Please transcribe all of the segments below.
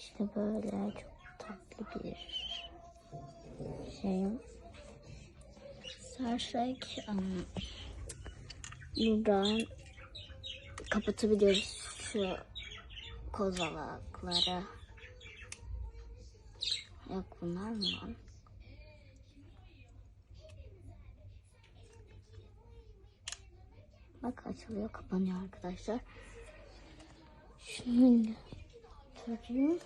İşte böyle çok tatlı bir şey. Sarsek ama buradan kapatabiliyoruz şu kozalakları. Yok bunlar mı? Bak açılıyor kapanıyor arkadaşlar. Şunu tutayım.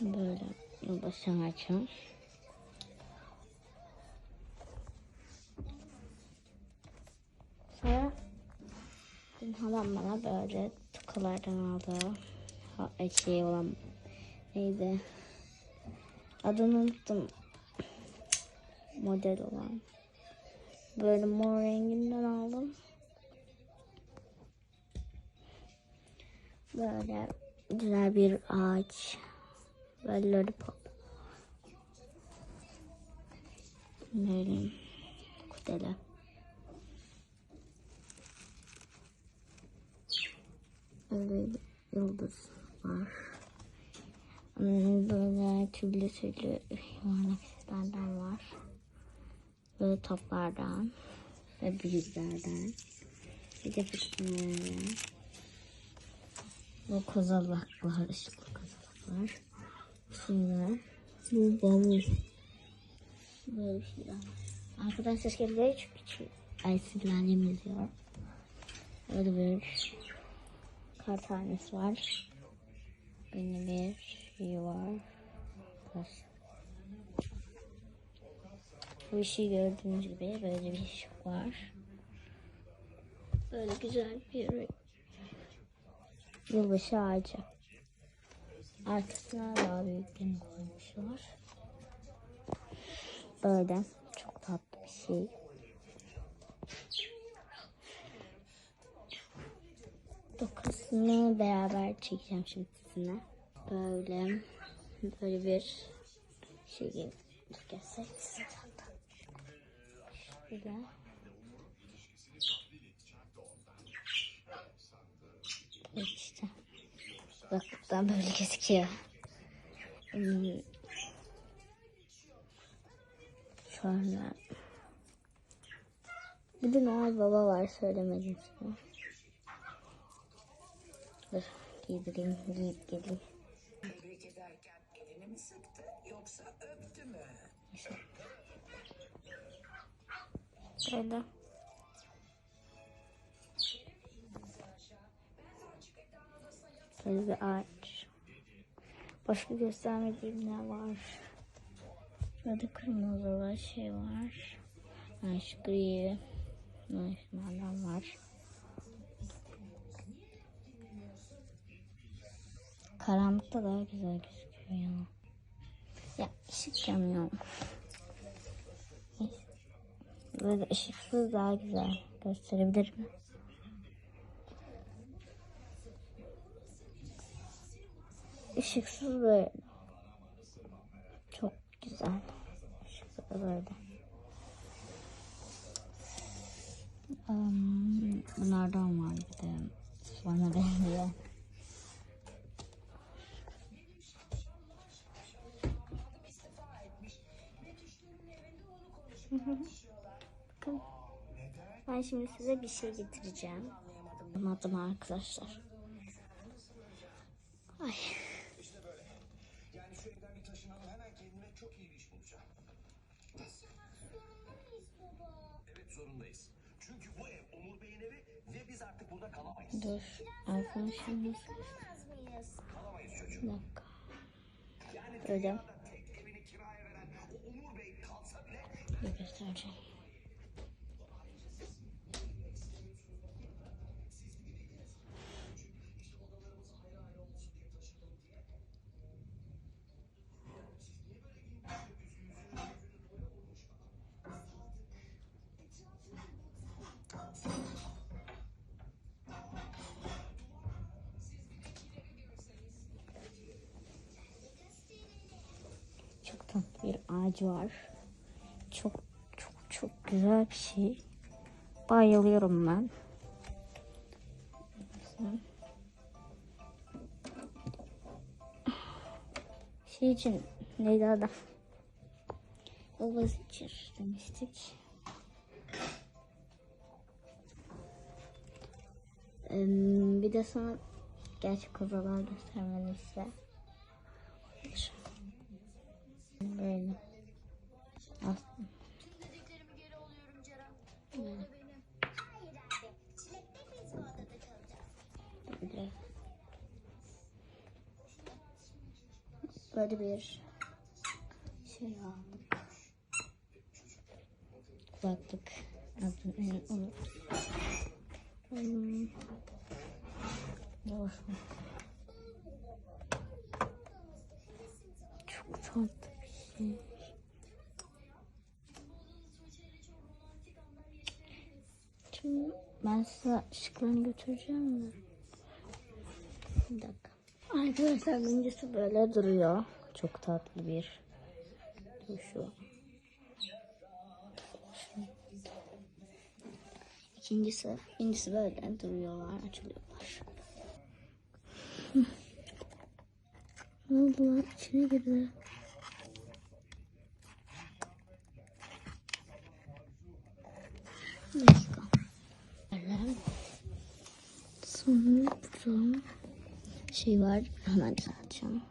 Böyle yılbaşını açalım. Sonra dün halam bana böyle tokalardan aldı. Ha, şey olan neydi? Adını unuttum. Model olan. Böyle mor renginden aldım. Böyle güzel bir ağaç. Böyle lollipop. Böyle kutele. Böyle bir yıldız var. Hmm, Böyle türlü türlü yuvarlak seslerden var. Böyle toplardan ve büyüklerden. Bir de fıstığından. Bu kozalaklar, ışıklı kozalaklar. Şunlar. Bu bavul. Böyle bir şeyler. Arkadaşlar kendileri çok küçük. Ay sizlerle yazıyor. Böyle bir kar tanesi var. Böyle bir şey var. Bas. Bu işi gördüğünüz gibi böyle bir ışık var. Böyle güzel bir yılbaşı ağacı. Arkasına daha büyük bir koymuşlar. Böyle çok tatlı bir şey. Dokusunu beraber çekeceğim şimdi sizinle. Böyle böyle bir şey hatta. Şöyle. Evet işte. Bak buradan böyle gözüküyor. Hmm. Sonra bir de Noel Baba var söylemedim size. Dur giydireyim giyip geleyim. Tebrik ederken elini mi sıktı yoksa öptü mü? Böyle bir ağaç. Başka göstermediğim ne var? Şurada kırmızı şey var. Ha, şu gri. Şunlardan var. Karanlıkta daha güzel gözüküyor ya. Ya ışık yanıyor. Böyle ışıksız daha güzel gösterebilirim. Işıksız böyle. Çok güzel. Işıksız böyle. Um, bunlardan var bir de. Bana benziyor. Ben şimdi size bir şey getireceğim. Anladım arkadaşlar. Ay. Yani şu evden bir taşınalım hemen kendime çok iyi bir iş bulacağım. Evet zorundayız. Çünkü bu ev Onur Bey'in evi ve biz artık burada kalamayız. Dur. iPhone şimdi. Kalamayız Bir çocuğum. dakika. Yani şekilde göstereceğim. Çok tatlı bir ağacı var. Güzel bir şey. Bayılıyorum ben. Şey için neydi adı? Obaz için demiştik. Em, Bir de sana gerçek odalar göstermeni ise. Böyle. Böyle bir şey aldık. Kulaklık. Adını unut. Hmm. Yavaş mı? Çok tatlı bir şey. Şimdi ben size ışıklarını götüreceğim de. Bir dakika. Arkadaşlar birincisi böyle duruyor. Çok tatlı bir duruşu. İkincisi, ikincisi böyle duruyorlar, açılıyorlar. Ne oldu lan? İçine girdi. Böyle. Sonra burada şey var. Hemen düzelteceğim.